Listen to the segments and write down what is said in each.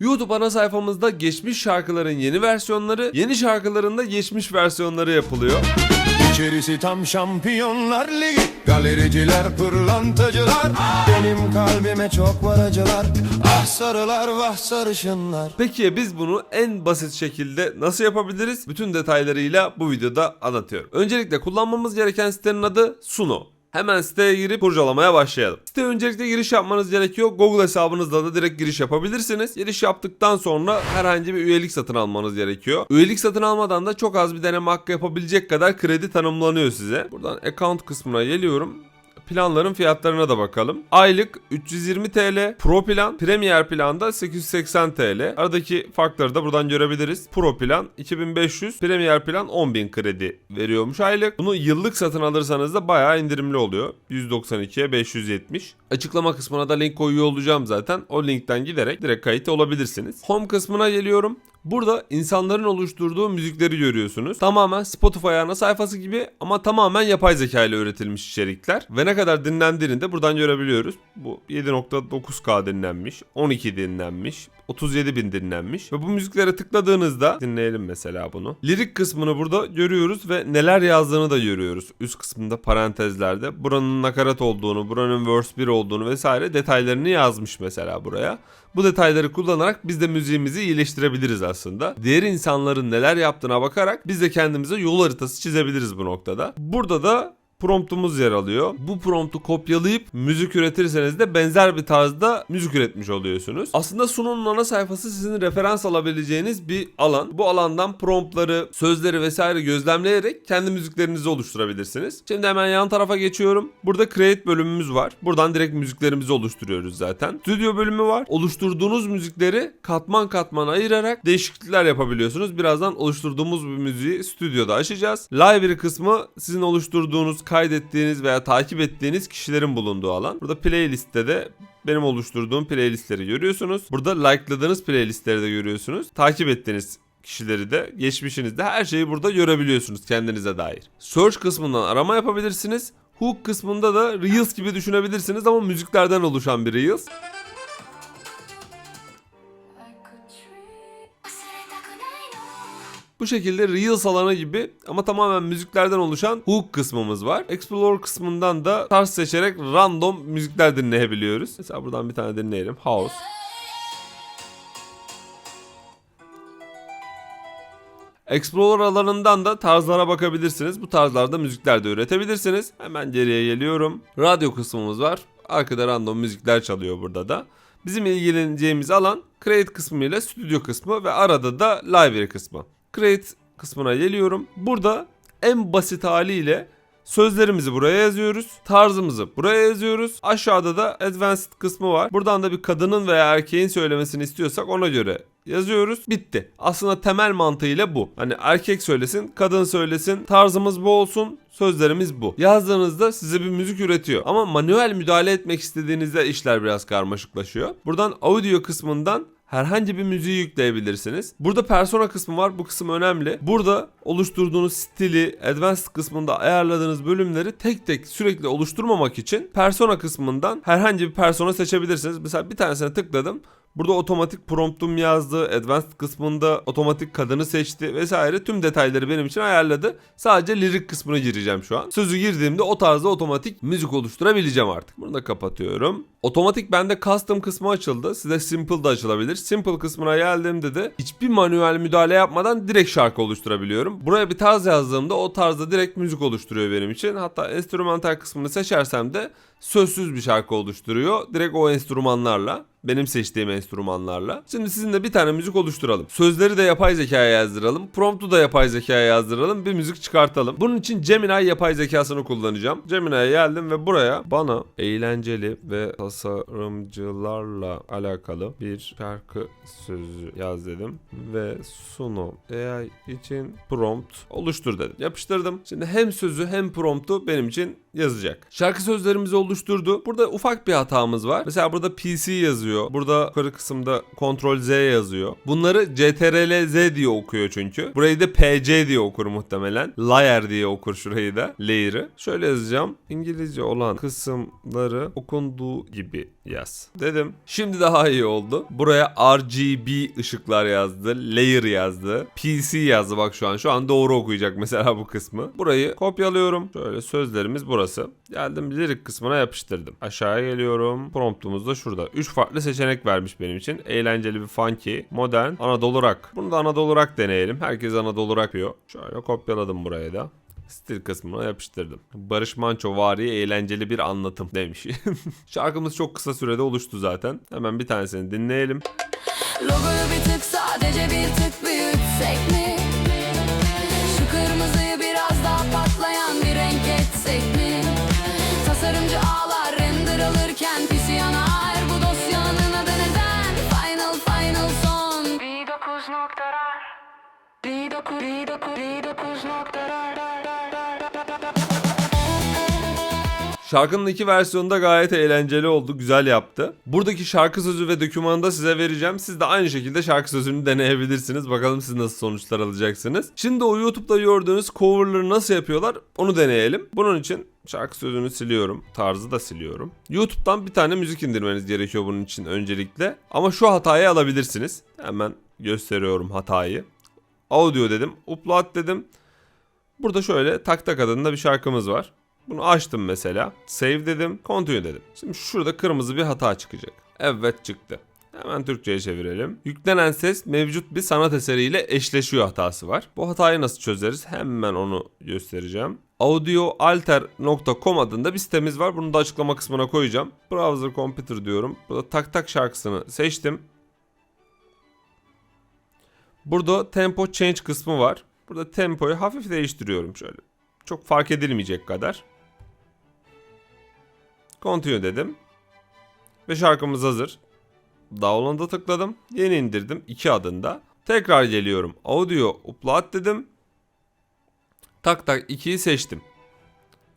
YouTube ana sayfamızda geçmiş şarkıların yeni versiyonları, yeni şarkıların da geçmiş versiyonları yapılıyor. İçerisi tam şampiyonlar ligi Galericiler pırlantacılar Benim kalbime çok var acılar Ah sarılar vah sarışınlar Peki biz bunu en basit şekilde nasıl yapabiliriz? Bütün detaylarıyla bu videoda anlatıyorum. Öncelikle kullanmamız gereken sitenin adı Suno. Hemen siteye girip kurcalamaya başlayalım. Siteye öncelikle giriş yapmanız gerekiyor. Google hesabınızla da direkt giriş yapabilirsiniz. Giriş yaptıktan sonra herhangi bir üyelik satın almanız gerekiyor. Üyelik satın almadan da çok az bir deneme hakkı yapabilecek kadar kredi tanımlanıyor size. Buradan account kısmına geliyorum. Planların fiyatlarına da bakalım. Aylık 320 TL, Pro plan, Premier planda 880 TL. Aradaki farkları da buradan görebiliriz. Pro plan 2500, Premier plan 10.000 kredi veriyormuş aylık. Bunu yıllık satın alırsanız da bayağı indirimli oluyor. 192'ye 570. Açıklama kısmına da link koyuyor olacağım zaten. O linkten giderek direkt kayıt olabilirsiniz. Home kısmına geliyorum. Burada insanların oluşturduğu müzikleri görüyorsunuz. Tamamen Spotify ana sayfası gibi ama tamamen yapay zeka ile üretilmiş içerikler. Ve ne kadar dinlendiğini de buradan görebiliyoruz. Bu 7.9K dinlenmiş, 12 dinlenmiş, 37 bin dinlenmiş. Ve bu müziklere tıkladığınızda dinleyelim mesela bunu. Lirik kısmını burada görüyoruz ve neler yazdığını da görüyoruz. Üst kısmında parantezlerde buranın nakarat olduğunu, buranın verse 1 olduğunu vesaire detaylarını yazmış mesela buraya. Bu detayları kullanarak biz de müziğimizi iyileştirebiliriz aslında. Diğer insanların neler yaptığına bakarak biz de kendimize yol haritası çizebiliriz bu noktada. Burada da promptumuz yer alıyor. Bu promptu kopyalayıp müzik üretirseniz de benzer bir tarzda müzik üretmiş oluyorsunuz. Aslında Suno'nun ana sayfası sizin referans alabileceğiniz bir alan. Bu alandan promptları, sözleri vesaire gözlemleyerek kendi müziklerinizi oluşturabilirsiniz. Şimdi hemen yan tarafa geçiyorum. Burada create bölümümüz var. Buradan direkt müziklerimizi oluşturuyoruz zaten. Stüdyo bölümü var. Oluşturduğunuz müzikleri katman katman ayırarak değişiklikler yapabiliyorsunuz. Birazdan oluşturduğumuz bir müziği stüdyoda açacağız. Library kısmı sizin oluşturduğunuz kaydettiğiniz veya takip ettiğiniz kişilerin bulunduğu alan. Burada playlistte de benim oluşturduğum playlistleri görüyorsunuz. Burada like'ladığınız playlistleri de görüyorsunuz. Takip ettiğiniz kişileri de geçmişinizde her şeyi burada görebiliyorsunuz kendinize dair. Search kısmından arama yapabilirsiniz. Hook kısmında da Reels gibi düşünebilirsiniz ama müziklerden oluşan bir Reels. Bu şekilde Reels alanı gibi ama tamamen müziklerden oluşan hook kısmımız var. Explore kısmından da tarz seçerek random müzikler dinleyebiliyoruz. Mesela buradan bir tane dinleyelim. House. Explorer alanından da tarzlara bakabilirsiniz. Bu tarzlarda müzikler de üretebilirsiniz. Hemen geriye geliyorum. Radyo kısmımız var. Arkada random müzikler çalıyor burada da. Bizim ilgileneceğimiz alan Create kısmı ile Studio kısmı ve arada da Library kısmı. Create kısmına geliyorum. Burada en basit haliyle Sözlerimizi buraya yazıyoruz. Tarzımızı buraya yazıyoruz. Aşağıda da advanced kısmı var. Buradan da bir kadının veya erkeğin söylemesini istiyorsak ona göre yazıyoruz. Bitti. Aslında temel mantığıyla bu. Hani erkek söylesin, kadın söylesin, tarzımız bu olsun, sözlerimiz bu. Yazdığınızda size bir müzik üretiyor. Ama manuel müdahale etmek istediğinizde işler biraz karmaşıklaşıyor. Buradan audio kısmından herhangi bir müziği yükleyebilirsiniz. Burada persona kısmı var. Bu kısım önemli. Burada oluşturduğunuz stili, advanced kısmında ayarladığınız bölümleri tek tek sürekli oluşturmamak için persona kısmından herhangi bir persona seçebilirsiniz. Mesela bir tanesine tıkladım. Burada otomatik promptum yazdı. Advanced kısmında otomatik kadını seçti vesaire. Tüm detayları benim için ayarladı. Sadece lirik kısmına gireceğim şu an. Sözü girdiğimde o tarzda otomatik müzik oluşturabileceğim artık. Bunu da kapatıyorum. Otomatik bende custom kısmı açıldı. Size simple da açılabilir. Simple kısmına geldiğimde de hiçbir manuel müdahale yapmadan direkt şarkı oluşturabiliyorum. Buraya bir tarz yazdığımda o tarzda direkt müzik oluşturuyor benim için. Hatta enstrümantal kısmını seçersem de sözsüz bir şarkı oluşturuyor. Direkt o enstrümanlarla. Benim seçtiğim enstrümanlarla. Şimdi sizinle bir tane müzik oluşturalım. Sözleri de yapay zekaya yazdıralım. Promptu da yapay zekaya yazdıralım. Bir müzik çıkartalım. Bunun için Gemini yapay zekasını kullanacağım. Gemini'ye geldim ve buraya bana eğlenceli ve tasarımcılarla alakalı bir şarkı sözü yaz dedim. Ve Suno AI için prompt oluştur dedim. Yapıştırdım. Şimdi hem sözü hem promptu benim için yazacak. Şarkı sözlerimizi oluşturdu. Burada ufak bir hatamız var. Mesela burada PC yazıyor. Burada yukarı kısımda Ctrl Z yazıyor. Bunları CTRL Z diye okuyor çünkü. Burayı da PC diye okur muhtemelen. Layer diye okur şurayı da. Layer'ı. Şöyle yazacağım. İngilizce olan kısımları okunduğu gibi yaz. Dedim. Şimdi daha iyi oldu. Buraya RGB ışıklar yazdı. Layer yazdı. PC yazdı bak şu an. Şu an doğru okuyacak mesela bu kısmı. Burayı kopyalıyorum. Şöyle sözlerimiz burası. Geldim lirik kısmına yapıştırdım. Aşağıya geliyorum. Promptumuz da şurada. 3 farklı seçenek vermiş benim için. Eğlenceli bir funky, modern, Anadolu rock. Bunu da Anadolu rock deneyelim. Herkes Anadolu rock diyor. Şöyle kopyaladım buraya da. Stil kısmına yapıştırdım. Barış Manço vari eğlenceli bir anlatım demiş. Şarkımız çok kısa sürede oluştu zaten. Hemen bir tanesini dinleyelim. Logoyu bir tık sadece bir tık büyütsek Şarkının iki versiyonu da gayet eğlenceli oldu. Güzel yaptı. Buradaki şarkı sözü ve dokümanı da size vereceğim. Siz de aynı şekilde şarkı sözünü deneyebilirsiniz. Bakalım siz nasıl sonuçlar alacaksınız. Şimdi o YouTube'da gördüğünüz coverları nasıl yapıyorlar onu deneyelim. Bunun için şarkı sözünü siliyorum. Tarzı da siliyorum. YouTube'dan bir tane müzik indirmeniz gerekiyor bunun için öncelikle. Ama şu hatayı alabilirsiniz. Hemen gösteriyorum hatayı. Audio dedim. Upload dedim. Burada şöyle tak tak adında bir şarkımız var. Bunu açtım mesela. Save dedim. Continue dedim. Şimdi şurada kırmızı bir hata çıkacak. Evet çıktı. Hemen Türkçe'ye çevirelim. Yüklenen ses mevcut bir sanat eseriyle eşleşiyor hatası var. Bu hatayı nasıl çözeriz? Hemen onu göstereceğim. audioalter.com adında bir sitemiz var. Bunu da açıklama kısmına koyacağım. Browser Computer diyorum. Burada tak tak şarkısını seçtim. Burada tempo change kısmı var. Burada tempoyu hafif değiştiriyorum şöyle. Çok fark edilmeyecek kadar. Continue dedim. Ve şarkımız hazır. Download'a tıkladım. Yeni indirdim. 2 adında. Tekrar geliyorum. Audio upload dedim. Tak tak 2'yi seçtim.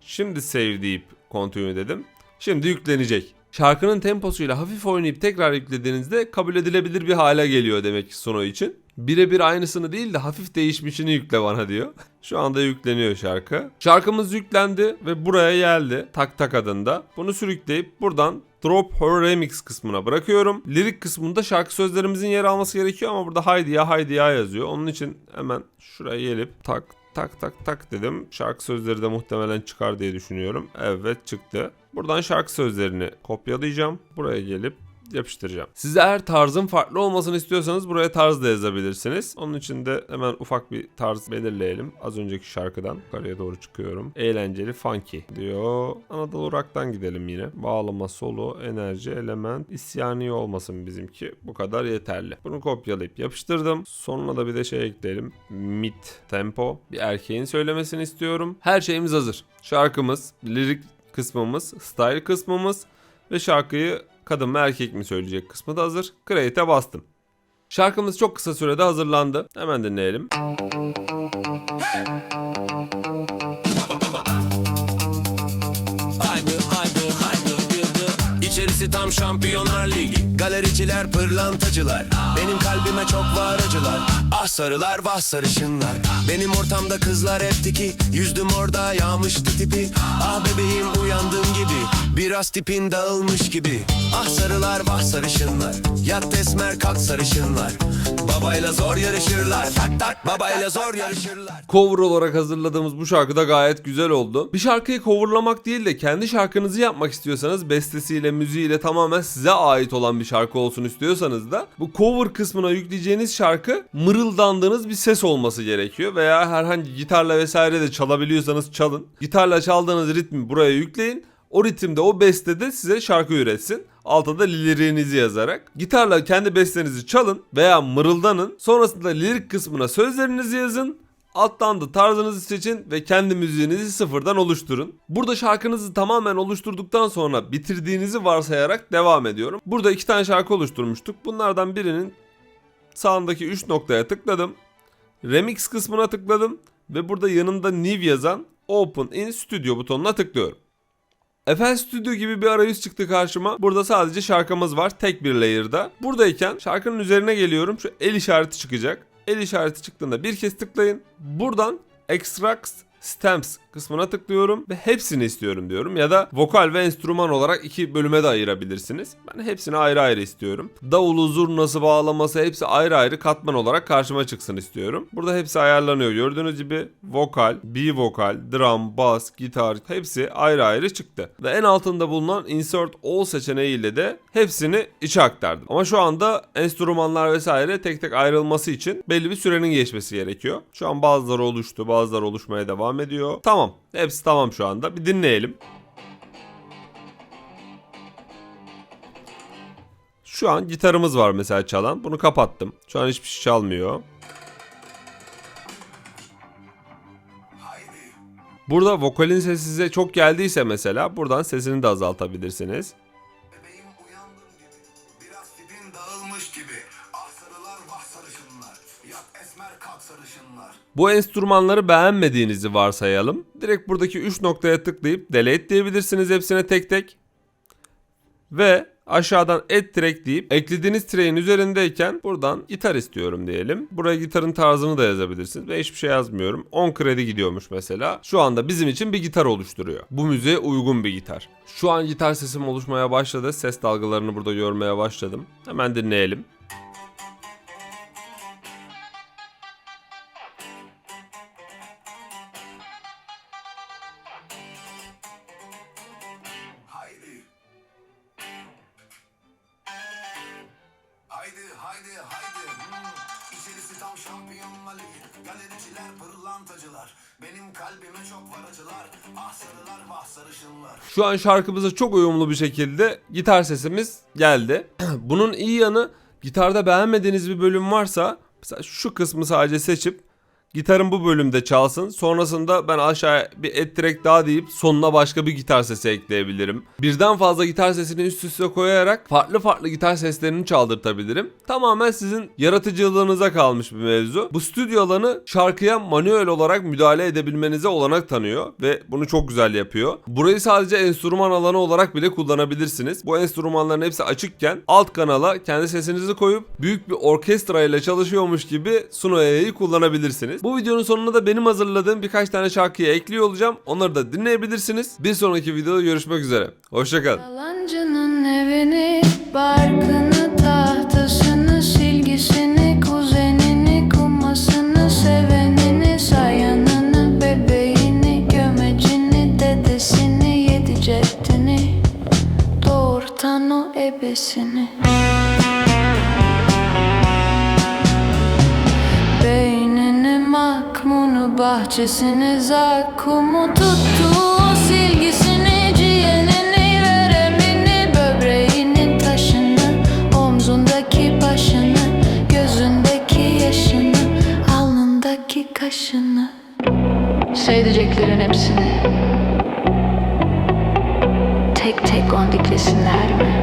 Şimdi save deyip continue dedim. Şimdi yüklenecek. Şarkının temposuyla hafif oynayıp tekrar yüklediğinizde kabul edilebilir bir hale geliyor demek ki Sono için. Birebir aynısını değil de hafif değişmişini yükle bana diyor. Şu anda yükleniyor şarkı. Şarkımız yüklendi ve buraya geldi. Tak tak adında. Bunu sürükleyip buradan Drop Her Remix kısmına bırakıyorum. Lirik kısmında şarkı sözlerimizin yer alması gerekiyor ama burada haydi ya haydi ya yazıyor. Onun için hemen şuraya gelip tak tak tak tak dedim. Şarkı sözleri de muhtemelen çıkar diye düşünüyorum. Evet çıktı. Buradan şarkı sözlerini kopyalayacağım. Buraya gelip yapıştıracağım. Siz eğer tarzın farklı olmasını istiyorsanız buraya tarz da yazabilirsiniz. Onun için de hemen ufak bir tarz belirleyelim. Az önceki şarkıdan yukarıya doğru çıkıyorum. Eğlenceli funky diyor. Anadolu Rock'tan gidelim yine. Bağlama, solo, enerji, element, isyani olmasın bizimki. Bu kadar yeterli. Bunu kopyalayıp yapıştırdım. Sonuna da bir de şey ekleyelim. Mid tempo. Bir erkeğin söylemesini istiyorum. Her şeyimiz hazır. Şarkımız, lirik kısmımız, style kısmımız ve şarkıyı kadın mı erkek mi söyleyecek kısmı da hazır. Create'e bastım. Şarkımız çok kısa sürede hazırlandı. Hemen dinleyelim. İçerisi tam şampiyonlar ligi Galericiler pırlantacılar Benim kalbime çok var acılar Ah sarılar vah sarışınlar. Benim ortamda kızlar hep tiki Yüzdüm orada yağmıştı tipi. Ah bebeğim uyandığım gibi Biraz tipin dağılmış gibi. Ah sarılar vah sarışınlar. Yat esmer kalk sarışınlar Babayla zor yarışırlar Tak tak babayla zor yarışırlar Cover olarak hazırladığımız bu şarkı da gayet güzel oldu. Bir şarkıyı coverlamak değil de kendi şarkınızı yapmak istiyorsanız bestesiyle, müziğiyle tamamen size ait olan bir şarkı olsun istiyorsanız da bu cover kısmına yükleyeceğiniz şarkı mırıldandığınız bir ses olması gerekiyor veya herhangi gitarla vesaire de çalabiliyorsanız çalın. Gitarla çaldığınız ritmi buraya yükleyin. O ritimde o bestede size şarkı üretsin. Altta da liriğinizi yazarak. Gitarla kendi bestenizi çalın veya mırıldanın. Sonrasında lirik kısmına sözlerinizi yazın. Alttan da tarzınızı seçin ve kendi müziğinizi sıfırdan oluşturun. Burada şarkınızı tamamen oluşturduktan sonra bitirdiğinizi varsayarak devam ediyorum. Burada iki tane şarkı oluşturmuştuk. Bunlardan birinin sağındaki 3 noktaya tıkladım. Remix kısmına tıkladım ve burada yanında new yazan Open in Studio butonuna tıklıyorum. FL Studio gibi bir arayüz çıktı karşıma. Burada sadece şarkımız var tek bir layer'da. Buradayken şarkının üzerine geliyorum. Şu el işareti çıkacak. El işareti çıktığında bir kez tıklayın. Buradan Extracts Stems kısmına tıklıyorum ve hepsini istiyorum diyorum ya da vokal ve enstrüman olarak iki bölüme de ayırabilirsiniz. Ben hepsini ayrı ayrı istiyorum. Davulu, zurnası, bağlaması hepsi ayrı ayrı katman olarak karşıma çıksın istiyorum. Burada hepsi ayarlanıyor. Gördüğünüz gibi vokal, B vokal, drum, bass, gitar hepsi ayrı ayrı çıktı. Ve en altında bulunan insert all seçeneğiyle de hepsini içe aktardım. Ama şu anda enstrümanlar vesaire tek tek ayrılması için belli bir sürenin geçmesi gerekiyor. Şu an bazıları oluştu, bazıları oluşmaya devam ediyor. Tamam. Hepsi tamam şu anda. Bir dinleyelim. Şu an gitarımız var mesela çalan. Bunu kapattım. Şu an hiçbir şey çalmıyor. Burada vokalin sesi size çok geldiyse mesela buradan sesini de azaltabilirsiniz. Bu enstrümanları beğenmediğinizi varsayalım. Direkt buradaki 3 noktaya tıklayıp delete diyebilirsiniz hepsine tek tek. Ve aşağıdan add track deyip eklediğiniz track'in üzerindeyken buradan gitar istiyorum diyelim. Buraya gitarın tarzını da yazabilirsiniz. Ben hiçbir şey yazmıyorum. 10 kredi gidiyormuş mesela. Şu anda bizim için bir gitar oluşturuyor. Bu müziğe uygun bir gitar. Şu an gitar sesim oluşmaya başladı. Ses dalgalarını burada görmeye başladım. Hemen dinleyelim. Şampiyonlar ligi Galericiler pırlantacılar. Benim kalbime çok var Ah sarılar vah sarışınlar. Şu an şarkımıza çok uyumlu bir şekilde gitar sesimiz geldi. Bunun iyi yanı gitarda beğenmediğiniz bir bölüm varsa mesela şu kısmı sadece seçip gitarın bu bölümde çalsın. Sonrasında ben aşağıya bir track daha deyip sonuna başka bir gitar sesi ekleyebilirim. Birden fazla gitar sesini üst üste koyarak farklı farklı gitar seslerini çaldırtabilirim. Tamamen sizin yaratıcılığınıza kalmış bir mevzu. Bu stüdyo alanı şarkıya manuel olarak müdahale edebilmenize olanak tanıyor ve bunu çok güzel yapıyor. Burayı sadece enstrüman alanı olarak bile kullanabilirsiniz. Bu enstrümanların hepsi açıkken alt kanala kendi sesinizi koyup büyük bir orkestra ile çalışıyormuş gibi Sunoya'yı kullanabilirsiniz. Bu videonun sonuna da benim hazırladığım birkaç tane şarkıyı ekliyor olacağım. Onları da dinleyebilirsiniz. Bir sonraki videoda görüşmek üzere. Hoşçakalın. Yalancının evini, barkını, tahtasını, silgisini, kuzenini, kumasını, sevenini, sayanını, bebeğini, gömecini, dedesini, yedi doğurtan o ebesini. Makmunu, bahçesini, zakkumu tuttu o silgisini, ciğenini, veremini, böbreğinin taşını, omzundaki başını, gözündeki yaşını, alnındaki kaşını. Sevdiceklerin hepsini tek tek on diklesinler mi?